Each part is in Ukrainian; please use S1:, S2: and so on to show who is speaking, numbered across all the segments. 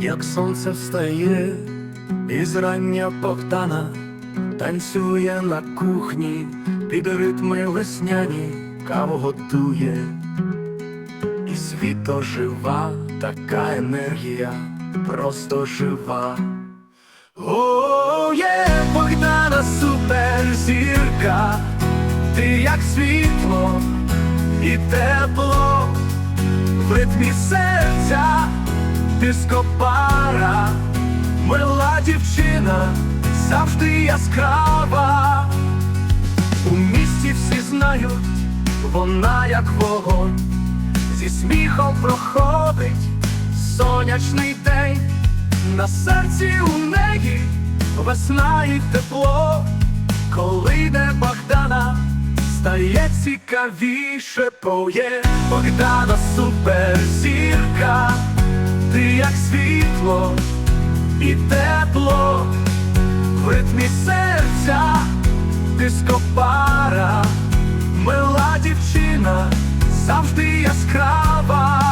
S1: як сонце встає, і зрання Богдана танцює на кухні, під ритми весняні каву готує, і світо жива, така енергія, просто жива. О, є Богдана суперзірка, ти як світло і тепло в ритмі серця дископара, мила дівчина завжди яскрава. У місті всі знають, вона як вогонь, зі сміхом проходить сонячний день, на серці у неї весна і тепло, коли йде Богдана, стає цікавіше, поє Богдана суперзірка, ти як світло і тепло в ритмі серця дископара, мила дівчина завжди яскрава.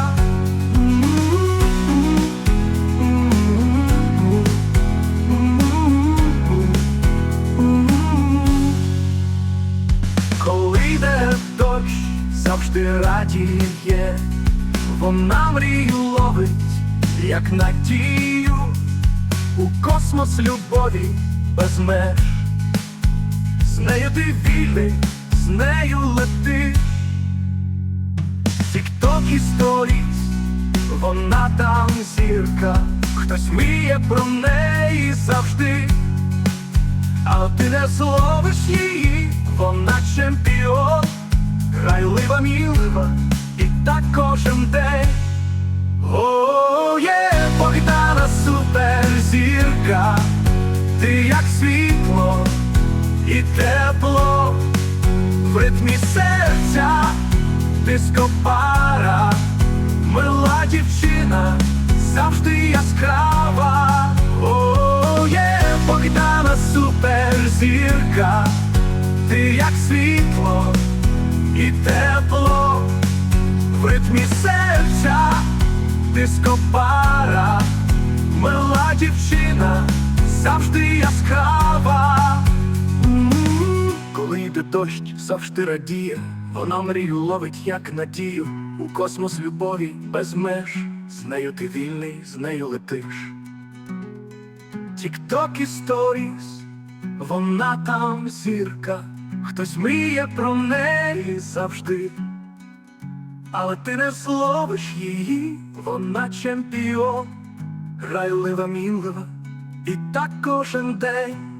S1: Коли йде дощ, завжди радіє, вона мрію ловить, як надію, у космос любові без меж. З нею ти вільний, з нею летиш. Тік-ток і сторіс, вона там зірка, хтось мріє про неї завжди. А ти не зловиш її, вона чемпіон, грайлива, мілива, і так кожен день. І тепло в ритмі серця, дископара, мила дівчина завжди яскрава. О, є Богдана суперзірка, ти як світло і тепло в ритмі серця, дископара, мила дівчина завжди яскрава. Дощ, завжди радіє, вона мрію ловить, як надію, у космос любові без меж, з нею ти вільний, з нею летиш. Тік-ток сторіс, вона там зірка, хтось мріє про неї завжди. Але ти не зловиш її, вона чемпіон, грайлива, мінлива, і так кожен день.